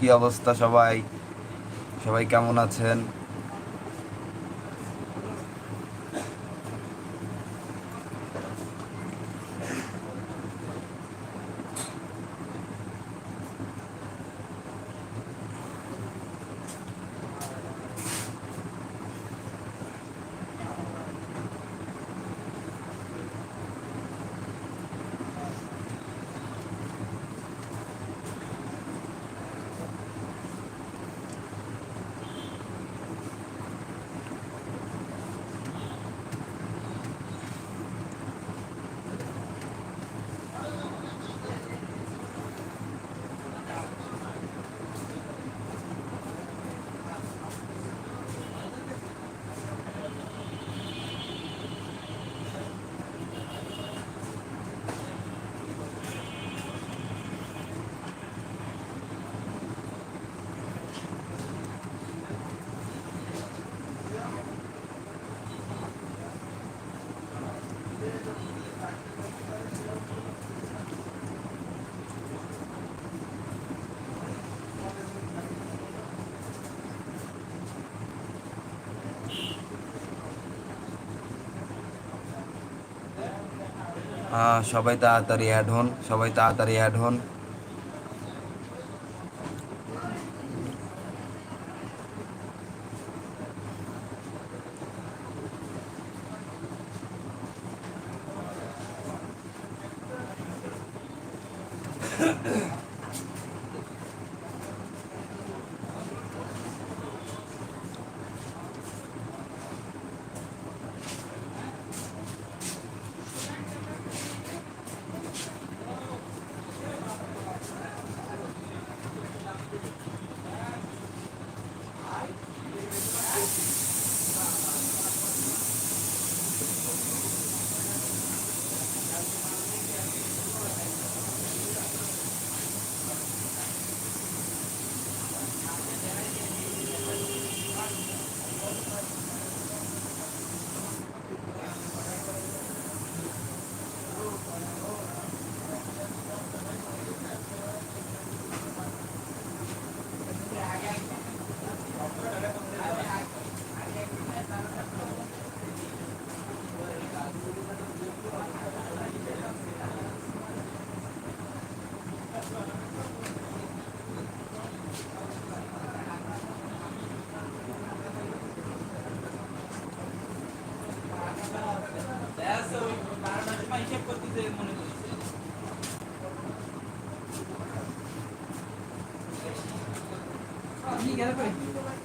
কি অবস্থা সবাই? সবাই কেমন আছেন? সবাই তাড়াতাড়ি অ্যাড হন সবাই তাড়াতাড়ি অ্যাড হন।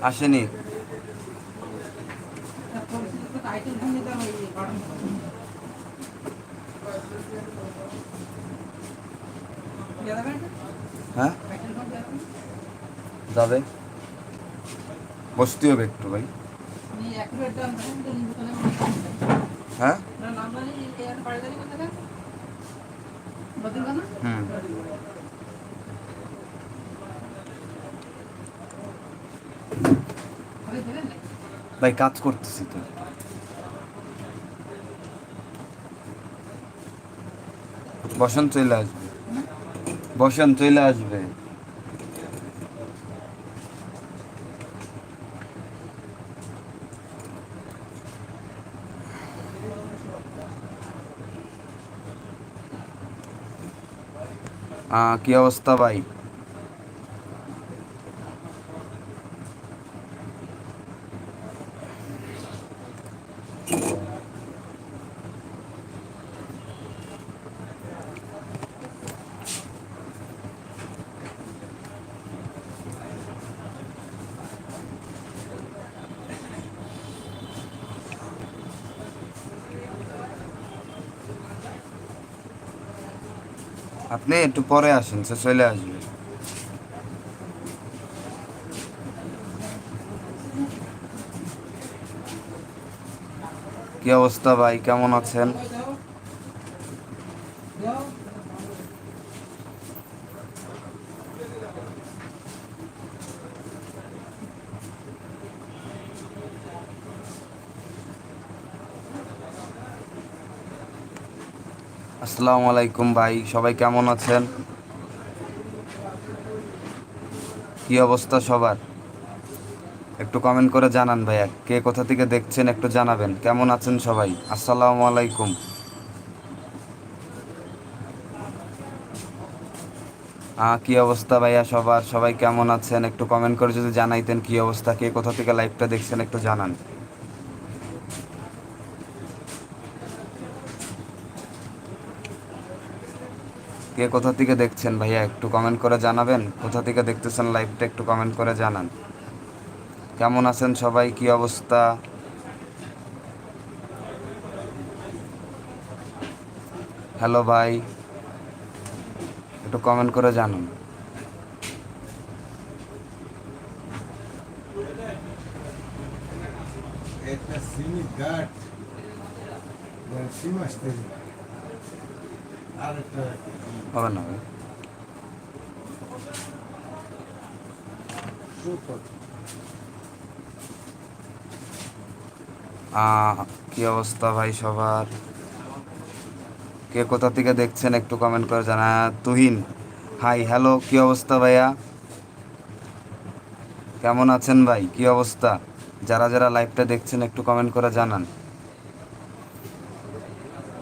আসেনি। হ্যাঁ? যাবে। বসতে হবে একটু ভাই হ্যাঁ হুম। ভাই কাজ করতেছি তো। বসন্ত চলে আসবে। বসন্ত চলে আসবে। কি অবস্থা ভাই? আপনি একটু পরে আসেন সে চলে আসবে। কি অবস্থা ভাই? কেমন আছেন? আসসালামু আলাইকুম ভাই, সবাই কেমন আছেন? কি অবস্থা সবার? একটু কমেন্ট করে জানান ভাইয়া, কে কোথা থেকে দেখছেন একটু জানাবেন। কেমন আছেন সবাই? আসসালামু আলাইকুম। কি অবস্থা ভাইয়া সবার? সবাই কেমন আছেন? একটু কমেন্ট করে যদি জানাইতেন কি অবস্থা, কে কোথা থেকে লাইভটা দেখছেন একটু জানান। কে কোথা থেকে দেখছেন ভাইয়া একটু কমেন্ট করে জানাবেন? কোথা থেকে দেখতেছেন লাইভটা একটু কমেন্ট করে জানান। কেমন আছেন সবাই? কি অবস্থা? হ্যালো ভাই। একটু কমেন্ট করে জানান। আর একটা হবে না। কি অবস্থা ভাই সবার? কে কোথা থেকে দেখছেন একটু কমেন্ট করে জানা তুহিন হাই হ্যালো কি অবস্থা ভাইয়া? কেমন আছেন ভাই? কি অবস্থা? যারা যারা লাইভটা দেখছেন একটু কমেন্ট করে জানান।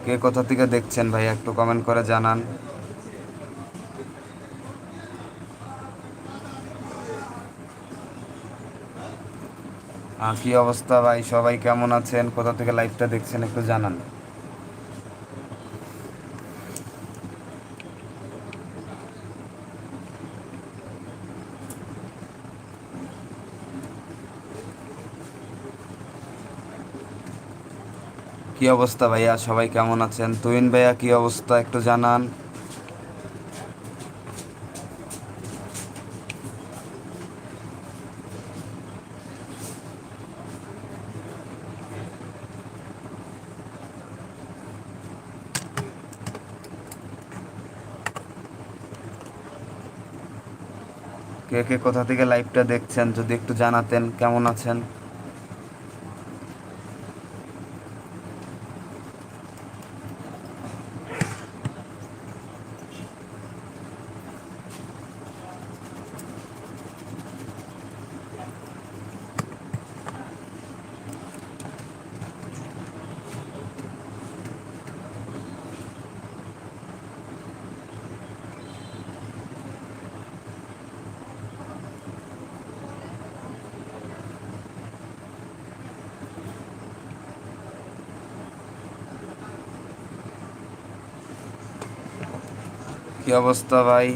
কে কোথা থেকে দেখছেন ভাই একটু কমেন্ট করে জানান। কি অবস্থা ভাই? সবাই কেমন আছেন? কোথা থেকে লাইভটা দেখছেন একটু জানান। কি অবস্থা ভাইয়া? সবাই কেমন আছেন? তুহিন ভাইয়া, কি অবস্থা? একটু জানান। কে কে কোথা থেকে লাইভটা দেখছেন যদি একটু জানাতেন কেমন আছেন? কি অবস্থা ভাই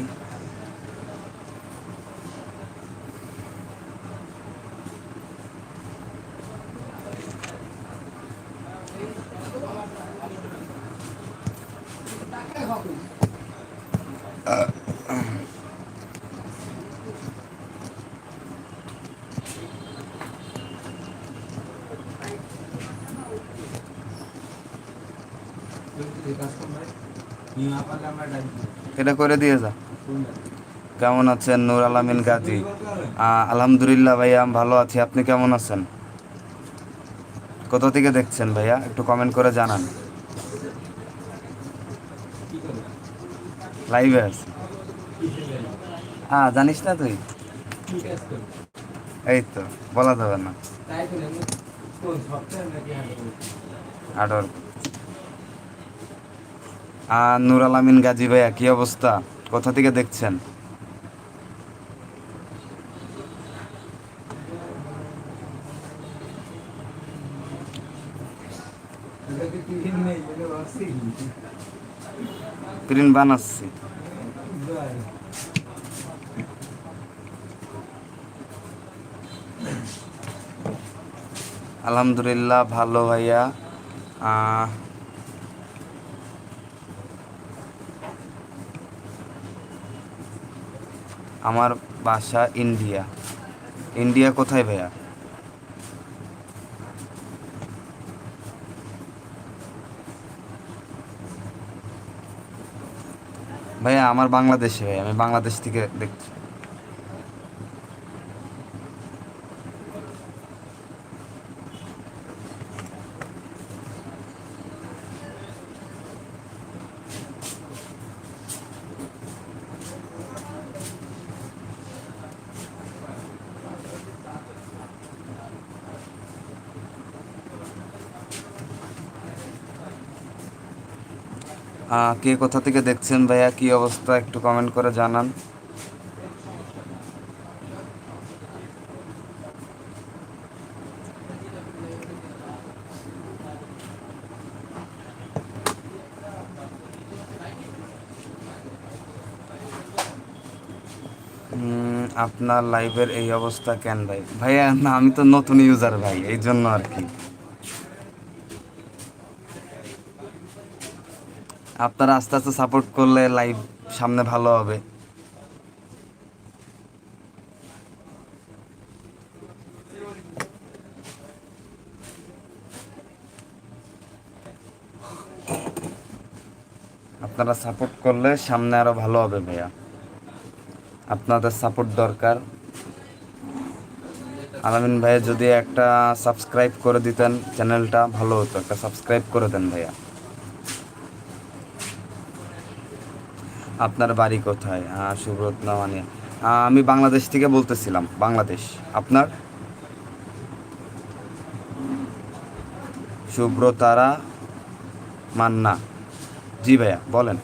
এটা করে দিয়ে যা। কেমন আছেন? নূর আলামিন গাজী। আলহামদুলিল্লাহ ভাইয়া, আমি ভালো আছি। আপনি কেমন আছেন? কোথা থেকে দেখছেন ভাইয়া? একটু কমেন্ট করে জানান। লাইভে আছে। হ্যাঁ জানিস না তুই? এই তো, বলা যাবে না। আডর আহ, নূর আলামিন গাজী ভাইয়া কি অবস্থা? কোথা থেকে দেখছেন? বানাচ্ছি। আলহামদুলিল্লাহ ভালো ভাইয়া। আমার বাসা ইন্ডিয়া। ইন্ডিয়া কোথায় ভাইয়া? ভাইয়া আমার বাংলাদেশে ভাইয়া আমি বাংলাদেশ থেকে দেখছি। কে কোথা থেকে দেখছেন ভাইয়া? কি অবস্থা? একটু কমেন্ট করে জানান। আপনার লাইভের এই অবস্থা কেন ভাই? ভাইয়া, না, আমি তো নতুন ইউজার ভাই এই জন্য আর কি। আপনারা আস্তে আস্তে সাপোর্ট করলে লাইভ সামনে ভালো হবে। আপনারা সাপোর্ট করলে সামনে আরও ভালো হবে ভাইয়া। আপনাদের সাপোর্ট দরকার। আলামিন ভাইয়া যদি একটা সাবস্ক্রাইব করে দিতেন চ্যানেলটা ভালো হতো, একটা সাবস্ক্রাইব করে দেন ভাইয়া। আপনার বাড়ি কোথায়? হ্যাঁ সুব্রত নামানি আমি বাংলাদেশ থেকে বলতেছিলাম, বাংলাদেশ। আপনার? সুব্রতারা মান্না। জি ভাইয়া, বলেন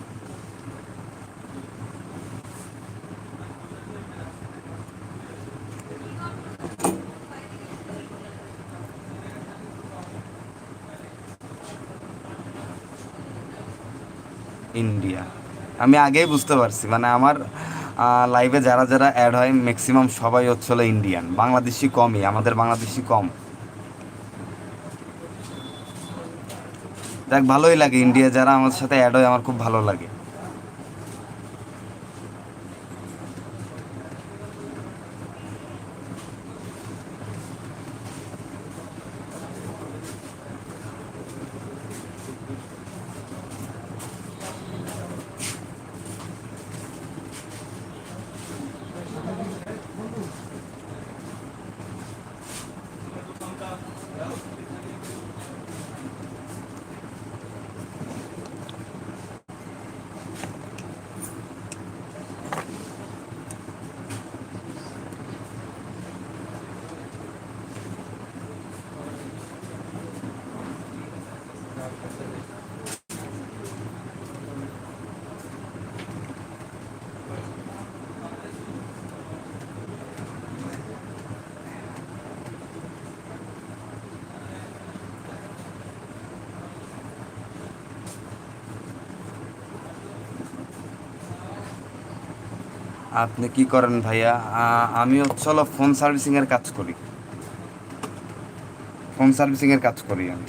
ইন্ডিয়া আমি আগেই বুঝতে পারছি। মানে আমার লাইভে যারা যারা অ্যাড হয় ম্যাক্সিমাম সবাই হচ্ছে ইন্ডিয়ান বাংলাদেশি কমই, আমাদের বাংলাদেশি কম। দেখ, ভালোই লাগে ইন্ডিয়া যারা আমার সাথে অ্যাড হয়, আমার খুব ভালো লাগে। আপনি কি করেন ভাইয়া? আমি হচ্ছে হলো ফোন সার্ভিসিংয়ের কাজ করি। ফোন সার্ভিসিংয়ের কাজ করি আমি।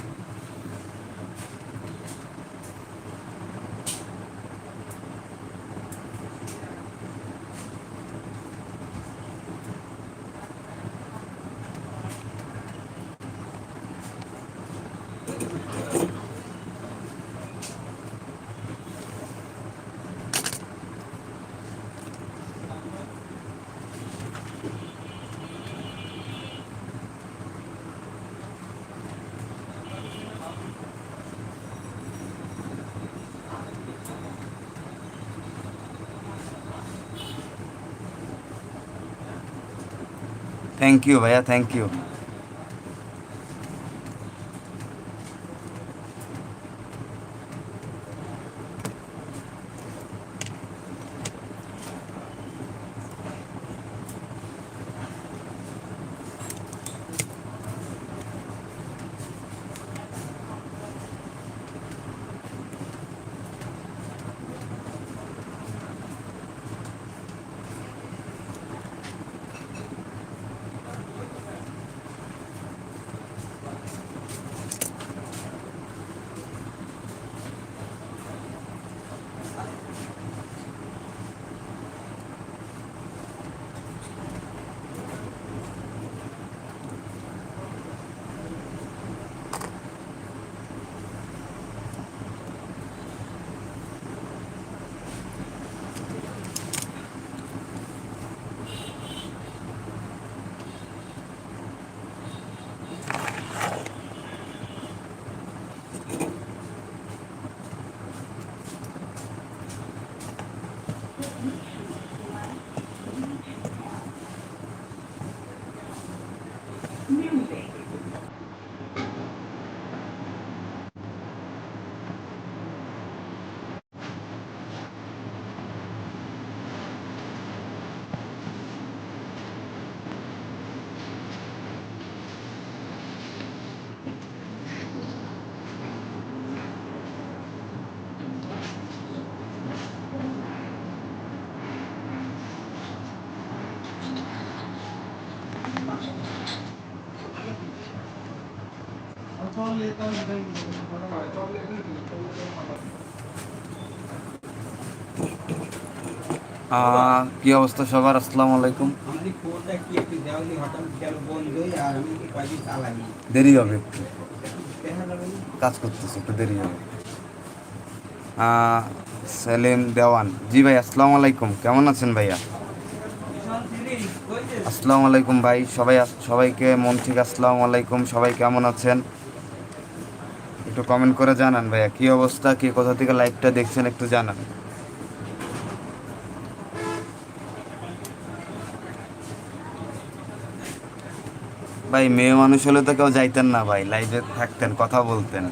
থ্যাংক ইউ ভাইয়া থ্যাংক ইউ কি অবস্থা সবার? আসসালামু আলাইকুম। দেরি হবে একটু। কাজ করতেছে একটু দেরি হবে। সেলিম দেওয়ান। জি ভাই আসসালামু আলাইকুম। কেমন আছেন ভাইয়া? আসসালামু আলাইকুম ভাই। সবাই সবাইকে মন ঠিক আসসালামু আলাইকুম। সবাই কেমন আছেন? একটু কমেন্ট করে জানান ভাইয়া, কি অবস্থা, কি, কোথা থেকে লাইভটা দেখছেন একটু জানান। ভাই, মেয়ে মানুষ হলে তো কেউ যাইতেন না ভাই লাইভে থাকতেন, কথা বলতেন।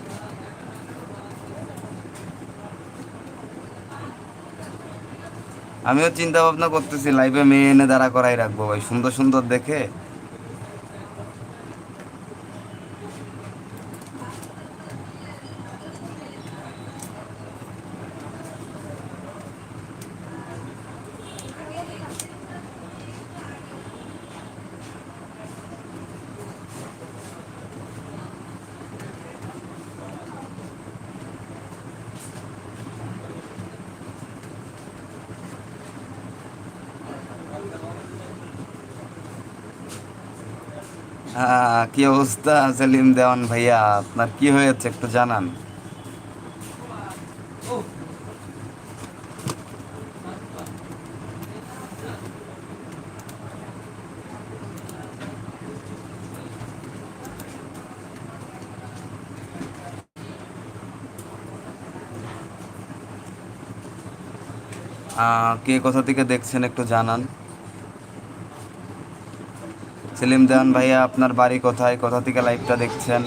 আমিও চিন্তা ভাবনা করতেছি লাইভে মেয়ে এনে দাঁড়া করাই রাখব ভাই, সুন্দর সুন্দর দেখে। কি অবস্থা, সেলিম দেওয়ান ভাইয়া? আপনার কি হয়েছে, একটু জানান। কে কোথা থেকে দেখছেন, একটু জানান। সেলিম দেওয়ান ভাইয়া আপনার বাড়ি কোথায়? কোথা থেকে লাইভটা দেখছেন?